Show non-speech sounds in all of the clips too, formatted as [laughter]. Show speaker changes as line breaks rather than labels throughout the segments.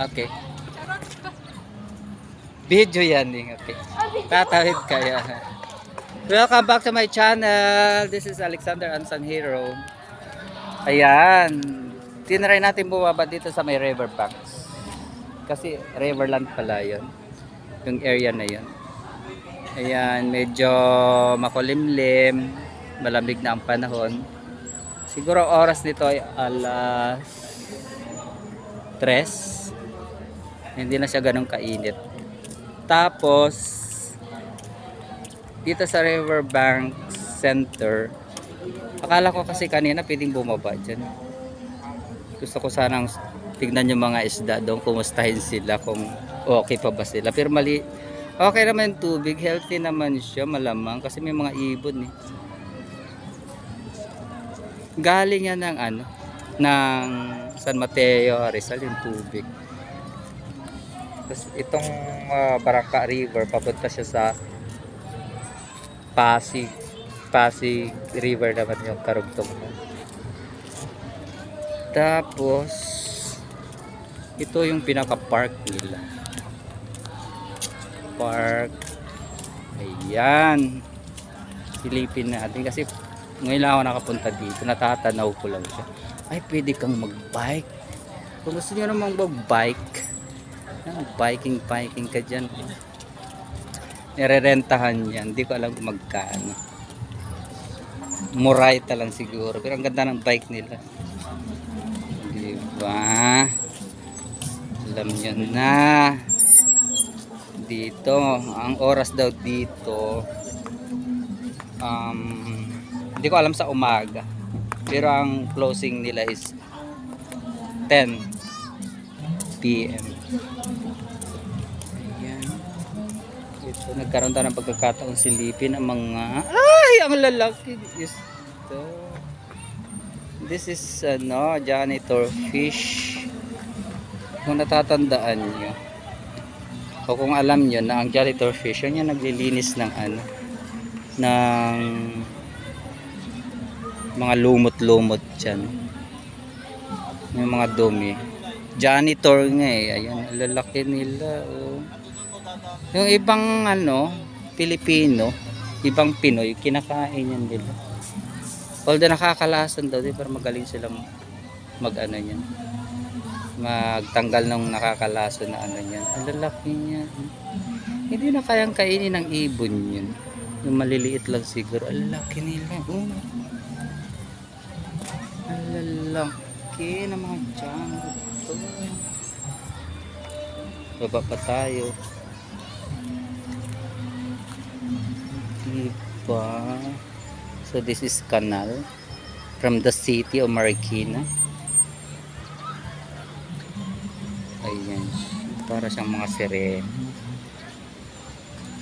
Okay. Video yan eh. Okay. Tatawid kaya. Welcome back to my channel. This is Alexander Ansan Hero. Ayan. Tinry natin bumaba dito sa may riverbanks. Kasi riverland pala yun. Yung area na yun. Ayan, medyo makulimlim. Malamig na ang panahon. Siguro oras nito ay alas 3. Hindi na siya ganun kainit. Tapos, dito sa Riverbank Center, akala ko kasi kanina pwedeng bumaba dyan. Gusto ko sanang tignan yung mga isda doon, kumustahin sila kung okay pa ba sila. Pero mali, okay naman yung tubig, healthy naman siya, malamang, kasi may mga ibon eh. Galing yan ng ano, ng San Mateo, Rizal yung tubig. Tapos itong ah, Barangka River, papunta siya sa Pasig. Pasig River naman yung karugtong. Tapos, ito yung pinaka-park nila. Park. Ayan. Silipin natin kasi ngayon lang ako nakapunta dito. Natatanaw ko lang siya. Ay, pwede kang mag-bike. Kung gusto nyo namang mag-bike, biking biking ka dyan. Nirerentahan yan. Hindi ko alam kung magkano. Murayta lang siguro pero ang ganda ng bike nila. Di ba? Alam nyo na. Dito ang oras daw dito um, hindi ko alam sa umaga pero ang closing nila is 10 p.m. Ayan. Ito, nagkaroon tayo ng pagkakataon silipin ang mga... Ay! Ang lalaki! Is to. This is, ano, janitor fish. Kung natatandaan nyo. O kung alam nyo na ang janitor fish, yun yung naglilinis ng ano, ng mga lumot-lumot dyan. Yung mga dumi janitor nga eh. Ayan, lalaki nila. Oh. Yung ibang ano, Pilipino, ibang Pinoy, kinakain yan nila. Although nakakalasan daw, di, pero magaling silang mag ano yan. Magtanggal ng nakakalason na ano yan. Ang lalaki niya. Hindi na kayang kainin ng ibon yun. Yung maliliit lang siguro. Ang lalaki nila. Oh. Lalaki ng mga janitor to. Baba pa tayo. Diba? So this is canal from the city of Marikina. Ayan. Para siyang mga sirena.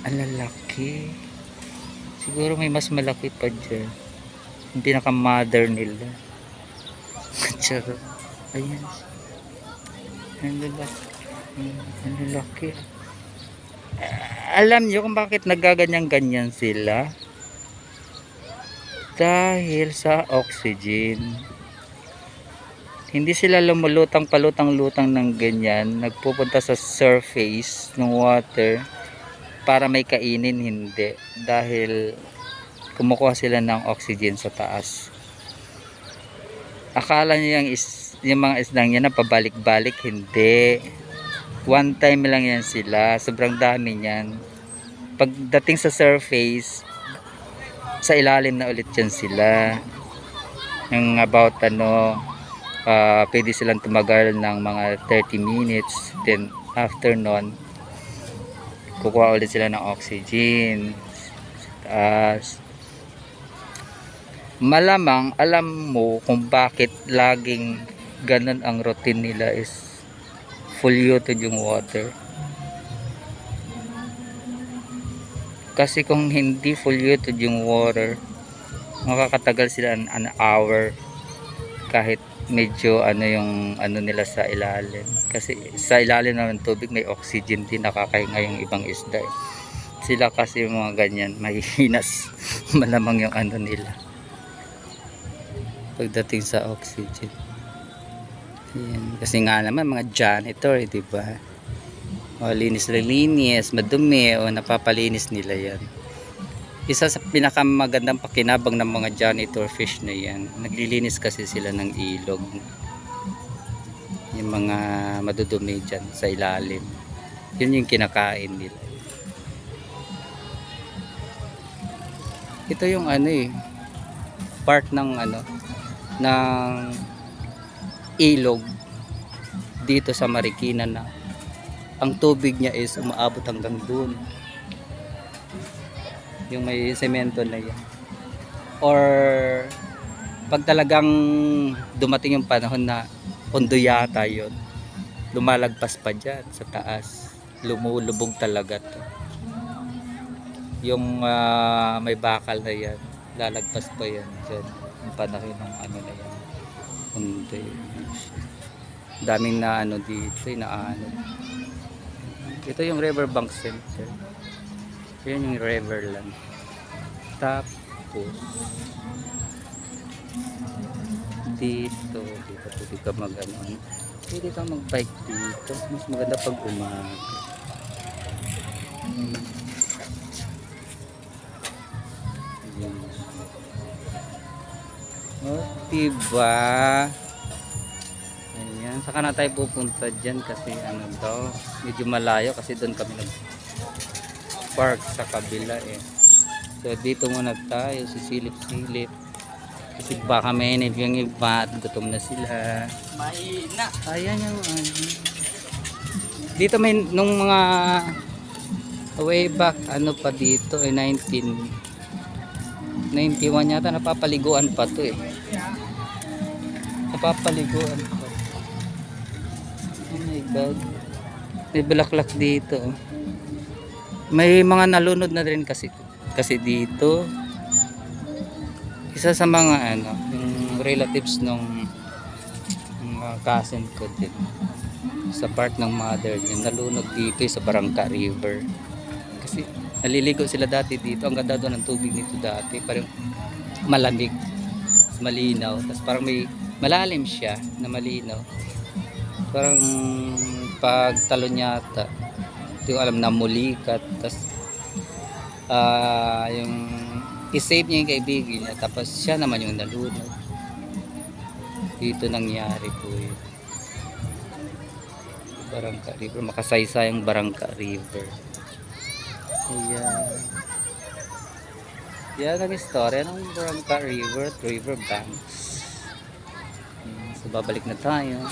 Ang lalaki. Siguro may mas malaki pa dyan. Yung pinaka-mother nila. Charot. Ayan. Ang lalaki. Ang lalaki. Alam niyo kung bakit nagaganyan-ganyan sila? Dahil sa oxygen. Hindi sila lumulutang palutang-lutang ng ganyan. Nagpupunta sa surface ng water para may kainin. Hindi. Dahil kumukuha sila ng oxygen sa taas. Akala niyo yung, is, yung mga isdang yan na pabalik-balik. Hindi. One time lang yan sila. Sobrang dami niyan. Pagdating sa surface, sa ilalim na ulit yan sila. Yung about ano, ah, pwede silang tumagal ng mga 30 minutes. Then after nun, kukuha ulit sila ng oxygen. Taas. Malamang alam mo kung bakit laging ganun ang routine nila is polluted yung water. Kasi kung hindi polluted yung water, makakatagal sila an, an hour kahit medyo ano yung ano nila sa ilalim. Kasi sa ilalim ng tubig may oxygen din nakakahinga yung ibang isda. eh. Sila kasi mga ganyan, mahihinas [laughs] malamang yung ano nila. Pagdating sa oxygen. Yan. Kasi nga naman mga janitor, eh, di ba? O linis na linis, madumi, o napapalinis nila yan. Isa sa pinakamagandang pakinabang ng mga janitor fish na yan, naglilinis kasi sila ng ilog. Yung mga madudumi dyan sa ilalim. Yun yung kinakain nila. Ito yung ano eh, part ng ano, ng ilog dito sa Marikina na ang tubig niya is umaabot hanggang doon. Yung may semento na yan. Or pag talagang dumating yung panahon na pondo yata yun lumalagpas pa dyan sa taas. Lumulubog talaga to. Yung ah, may bakal na yan lalagpas pa yan dyan yung panahon ng ano na yan hindi. Daming na ano dito inaano ito yung riverbank center. Yan yung riverland. Tapos dito dito pwede ka mag ano pwede ka mag bike dito. Mas maganda pag umaga. Hmm. Oh, diba? Ayan, saka na tayo pupunta dyan kasi ano daw, medyo malayo kasi doon kami nag park sa kabila eh. So dito muna tayo, sisilip-silip. Kasi baka may inip yung iba at gutom na sila.
Mahina.
Ayan yung ano. Dito may nung mga way back ano pa dito eh 19 91 yata napapaliguan pa to eh. Napapaliguan pa. Oh my god. May bulaklak dito. oh. May mga nalunod na rin kasi kasi dito. Isa sa mga ano, yung relatives nung mga cousin ko din sa part ng mother niya nalunod dito eh, sa Barangka River kasi naliligo sila dati dito. Ang ganda doon ng tubig nito dati. Parang malamig malinaw. Tapos parang may malalim siya na malinaw. Parang pag talon yata. Hindi ko alam na mulikat tapos ah yung isave niya yung kaibigan niya. Tapos siya naman yung nalunod. Dito nangyari po yun. Barangka River. Makasaysayang Barangka River Ayan. Yan ang istorya ng Barangka River at River Banks. Ayan, So babalik na tayo.